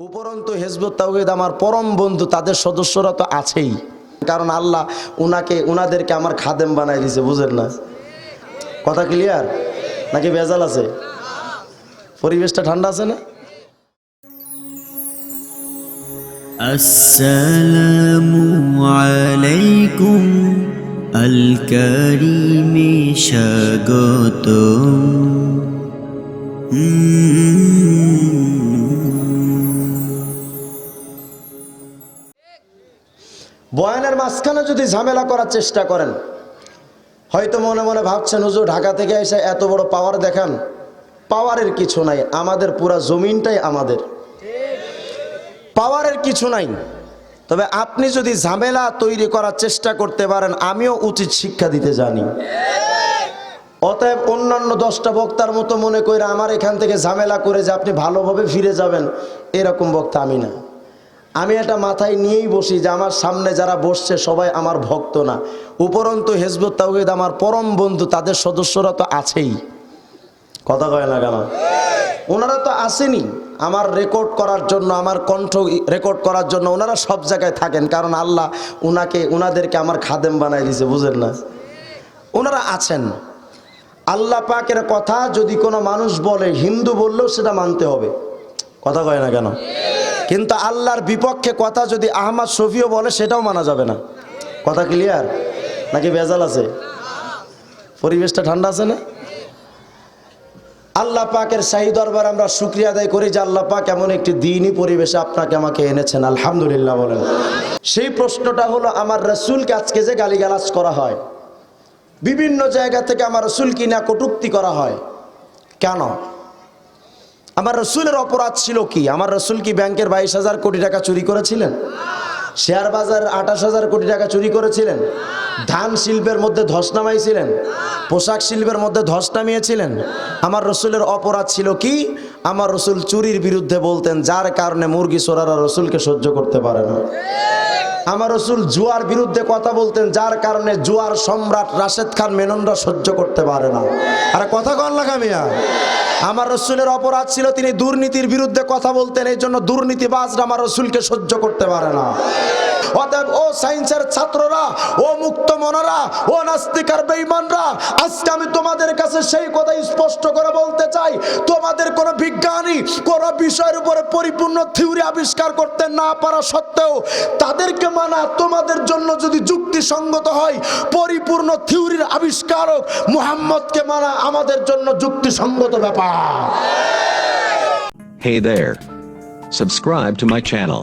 উপরন্তু হেজবুত তাউহিদ আমার পরম বন্ধু, তাদের সদস্যরা তো আছেই। কারণ আল্লাহ উনাকে, উনাদেরকে আমার খাদেম বানাই দিছে বুঝেন না? কথা ক্লিয়ার নাকি ভেজাল আছে? পরিবেশটা ঠান্ডা আছে না? আসসালামু আলাইকুম, আল স্বাগত স্বাগতম। বয়ানের মাঝখানে যদি ঝামেলা করার চেষ্টা করেন, হয়তো মনে মনে ভাবছেন, হুজুর, ঢাকা থেকে এসে এত বড় পাওয়ার দেখান। পাওয়ারের কিছু নাই, আমাদের পুরা জমিনটাই আমাদের। পাওয়ারের কিছু নাই। তবে আপনি যদি ঝামেলা তৈরি করার চেষ্টা করতে পারেন, আমিও উচিত শিক্ষা দিতে জানি। অতএব অন্যান্য দশটা বক্তার মতো মনে করে আমার এখান থেকে ঝামেলা করে যে আপনি ভালোভাবে ফিরে যাবেন, এরকম বক্তা আমি না। আমি এটা মাথায় নিয়েই বসি যে আমার সামনে যারা বসছে সবাই আমার ভক্ত না। উপরন্তু হেজবুত তাওহিদ আমার পরম বন্ধু, তাদের সদস্যরা তো আছেই। কথা কয় না কেন? ওনারা তো আসেনি আমার রেকর্ড করার জন্য, আমার কণ্ঠ রেকর্ড করার জন্য। ওনারা সব জায়গায় থাকেন, কারণ আল্লাহ ওনাকে ওনাদেরকে আমার খাদেম বানাই দিয়েছে, বুঝেন না? ওনারা আছেন। আল্লাহ পাকের কথা যদি কোনো মানুষ বলে, হিন্দু বললেও সেটা মানতে হবে। কথা কয় না কেন? কিন্তু আল্লাহর বিপক্ষে কথা যদি আহমদ শফিও বলে, সেটাও মানা যাবে না। কথা ক্লিয়ার নাকি ভেজাল আছে? পরিবেশটা ঠান্ডা আছে না? আল্লাহ পাকের শাহী দরবার আমরা শুক্রিয়া আদায় করি যে আল্লাহ পাক এমন একটি দিনই পরিবেশে আপনাকে আমাকে এনেছেন। আলহামদুলিল্লাহ বলেন। সেই প্রশ্নটা হলো, আমার রসুলকে আজকে যে গালিগালাজ করা হয়, বিভিন্ন জায়গা থেকে আমার রসুল কিনা কটুক্তি করা হয়, কেন? আমার রসুলের অপরাধ ছিল কি? আমার রসুল কি ব্যাংকের বাইশ হাজার কোটি টাকা চুরি করেছিলেন? শেয়ার বাজার আঠাশ হাজার কোটি টাকা চুরি করেছিলেন? ধান শিল্পের মধ্যে ধস নামাইছিলেন? পোশাক শিল্পের মধ্যে ধস নামিয়েছিলেন? আমার রসুলের অপরাধ ছিল কি? আমার রসুল চুরির বিরুদ্ধে বলতেন, যার কারণে মুরগি সোরারা রসুলকে সহ্য করতে পারে না। আমার রসুল জুয়ার বিরুদ্ধে কথা বলতেন, যার কারণে জুয়ার সম্রাট রাশেদ খান মেননরা সহ্য করতে পারে না। আরে কথা কন লাগা মিয়া আমার রসুলের অপরাধ ছিল, তিনি দুর্নীতির বিরুদ্ধে কথা বলতেন এই জন্য দুর্নীতিবাজরা আমার রসুলকে সহ্য করতে পারে না। অতএব, ও সায়েন্সের ছাত্ররা, ও মুক্ত মনারা, ও নাস্তিকার বেঈমানরা, আজকে আমি তোমাদের কাছে সেই কথা স্পষ্ট করে বলতে চাই তোমাদের কোনো বিজ্ঞানী, কোনো বিষয়ের উপরে পরিপূর্ণ থিওরি আবিষ্কার করতে না পারা সত্ত্বেও, তাদেরকে মানা তোমাদের জন্য যদি যুক্তিসঙ্গত হয়, পরিপূর্ণ থিওরির আবিষ্কারক মুহাম্মদকে মানা আমাদের জন্য যুক্তিসঙ্গত ব্যাপার Hey there. Subscribe to my channel.